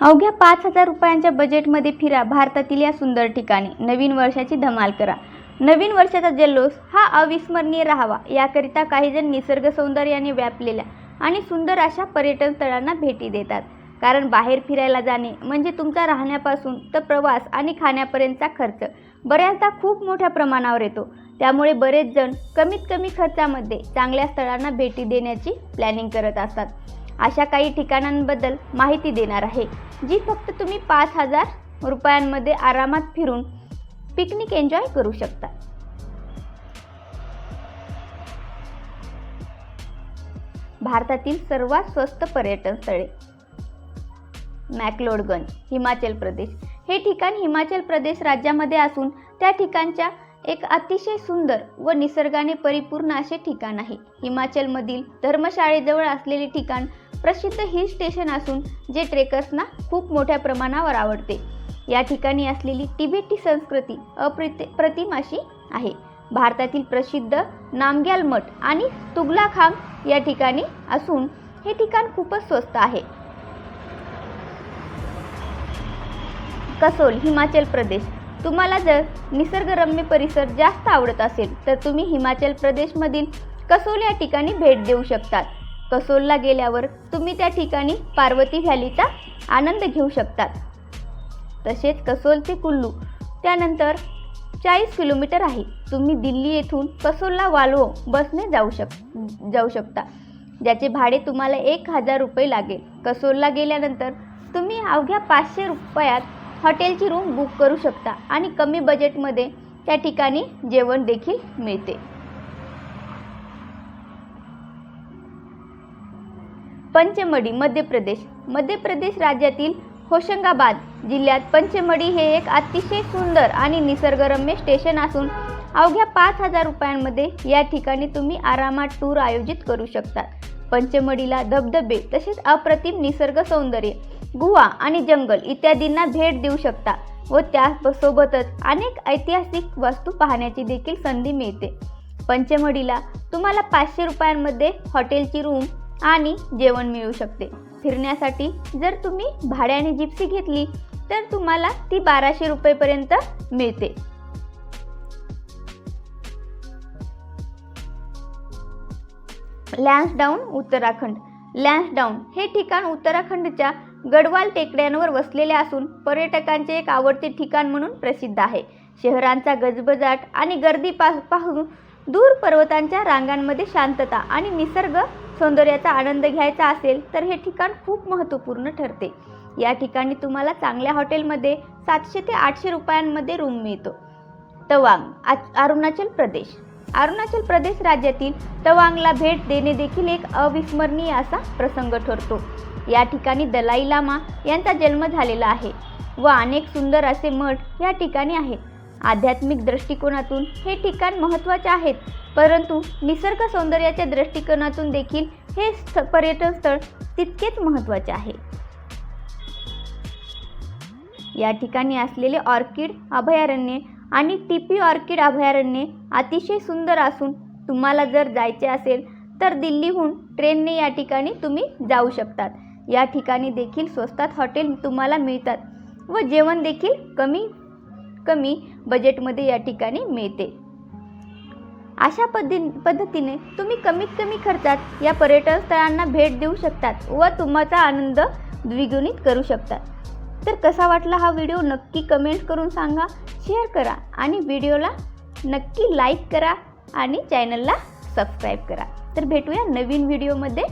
अवघ्या पाच हजार रुपयांच्या बजेटमध्ये फिरा भारतातील या सुंदर ठिकाणी. नवीन वर्षाची धमाल करा. नवीन वर्षाचा जल्लोष हा अविस्मरणीय राहावा. याकरिता काहीजण निसर्ग सौंदर्याने व्यापलेल्या आणि सुंदर अशा पर्यटन स्थळांना भेटी देतात. कारण बाहेर फिरायला जाणे म्हणजे तुमचा राहण्यापासून तर प्रवास आणि खाण्यापर्यंतचा खर्च बऱ्याचदा खूप मोठ्या प्रमाणावर येतो. त्यामुळे बरेच जण कमीत कमी खर्चामध्ये चांगल्या स्थळांना भेटी देण्याची प्लॅनिंग करत असतात. अशा काही ठिकाणांबद्दल माहिती देणार आहे. जी फक्त तुम्ही पाच हजार रुपयांमध्ये आरामात फिरून पिकनिक एन्जॉय करू शकता. भारतातील सर्वात स्वस्त पर्यटन स्थळे. मॅकलोडगंज हिमाचल प्रदेश. हे ठिकाण हिमाचल प्रदेश राज्यामध्ये असून त्या ठिकाणच्या एक अतिशय सुंदर व निसर्गाने परिपूर्ण असे ठिकाण आहे. हिमाचलमधील धर्मशाळेजवळ असलेले ठिकाण प्रसिद्ध हिल स्टेशन असून जे ट्रेकर्सना खूप मोठ्या प्रमाणावर आवडते. या ठिकाणी असलेली तिबेटी संस्कृती अप्रति प्रतिमाशी आहे. भारतातील प्रसिद्ध नामग्याल मठ आणि तुगलाखांग या ठिकाणी असून हे ठिकाण खूपच स्वस्त आहे. कसोल हिमाचल प्रदेश. तुम्हाला जर निसर्गरम्य परिसर जास्त आवडत असेल तर तुम्ही हिमाचल प्रदेशमधील कसोल या ठिकाणी भेट देऊ शकतात. कसोलला गेल्यावर तुम्ही त्या ठिकाणी पार्वती व्हॅलीचा आनंद घेऊ शकतात. तसेच कसोल ते कुल्लू त्यानंतर चाळीस किलोमीटर आहे. तुम्ही दिल्ली येथून कसोलला वाल्वो बसने जाऊ शक जाऊ शकता. ज्याचे भाडे तुम्हाला एक हजार रुपये लागेल. कसोलला गेल्यानंतर तुम्ही अवघ्या पाचशे रुपयात हॉटेलची रूम बुक करू शकता आणि कमी बजेटमध्ये त्या ठिकाणी जेवण देखील मिळते. पंचमढी मध्य प्रदेश. मध्य प्रदेश राज्यातील होशंगाबाद जिल्ह्यात पंचमढी हे एक अतिशय सुंदर आणि निसर्गरम्य स्टेशन असून अवघ्या पाच हजार रुपयांमध्ये या ठिकाणी तुम्ही आरामात टूर आयोजित करू शकता. पंचमढीला धबधबे तसेच अप्रतिम निसर्ग सौंदर्य गुहा आणि जंगल इत्यादींना भेट देऊ शकता व त्यासोबतच अनेक ऐतिहासिक वस्तू पाहण्याची देखील संधी मिळते. पंचमढीला तुम्हाला पाचशे रुपयांमध्ये हॉटेलची रूम आणि जेवण मिळू शकते. फिरण्यासाठी जर तुम्ही भाड्याने जिप्सी घेतली तर तुम्हाला ती बाराशे रुपयेपर्यंत मिळते. लॅन्सडाऊन उत्तराखंड. लॅन्सडाऊन हे ठिकाण उत्तराखंडच्या गडवाल टेकड्यांवर वसलेले असून पर्यटकांचे एक आवडते ठिकाण म्हणून प्रसिद्ध आहे. शहरांचा गजबजाट आणि गर्दी पा पाहून दूर पर्वतांच्या रांगांमध्ये शांतता आणि निसर्ग सौंदर्याचा आनंद घ्यायचा असेल तर हे ठिकाण खूप महत्त्वपूर्ण ठरते. या ठिकाणी तुम्हाला चांगल्या हॉटेलमध्ये सातशे ते आठशे रुपयांमध्ये रूम मिळतो. तवांग अरुणाचल प्रदेश. अरुणाचल प्रदेश राज्यातील तवांगला भेट देणे देखील एक अविस्मरणीय असा प्रसंग ठरतो. या ठिकाणी दलाई लामा यांचा जन्म झालेला आहे व अनेक सुंदर असे मठ या ठिकाणी आहेत. आध्यात्मिक दृष्टिकोनातून हे ठिकाण महत्त्वाचे आहेत. परंतु निसर्ग सौंदर्याच्या दृष्टिकोनातून देखील हे पर्यटन स्थळ तितकेच महत्त्वाचे आहे. या ठिकाणी असलेले ऑर्किड अभयारण्ये आणि टीपी ऑर्किड अभयारण्ये अतिशय सुंदर असून तुम्हाला जर जायचे असेल तर दिल्लीहून ट्रेनने या ठिकाणी तुम्ही जाऊ शकतात. या ठिकाणी देखील स्वस्तात हॉटेल तुम्हाला मिळतात व जेवण देखील कमी कमी बजेटमध्ये या ठिकाणी मिळते. अशा पद्धती पद्धतीने तुम्ही कमीत कमी खर्चात या पर्यटन स्थळांना भेट देऊ शकतात व तुमचा आनंद द्विगुणित करू शकतात. तर कसा वाटला हा व्हिडिओ नक्की कमेंट करून सांगा शेअर करा आणि व्हिडिओला नक्की लाईक करा आणि चॅनलला सबस्क्राईब करा. तर भेटूया नवीन व्हिडिओमध्ये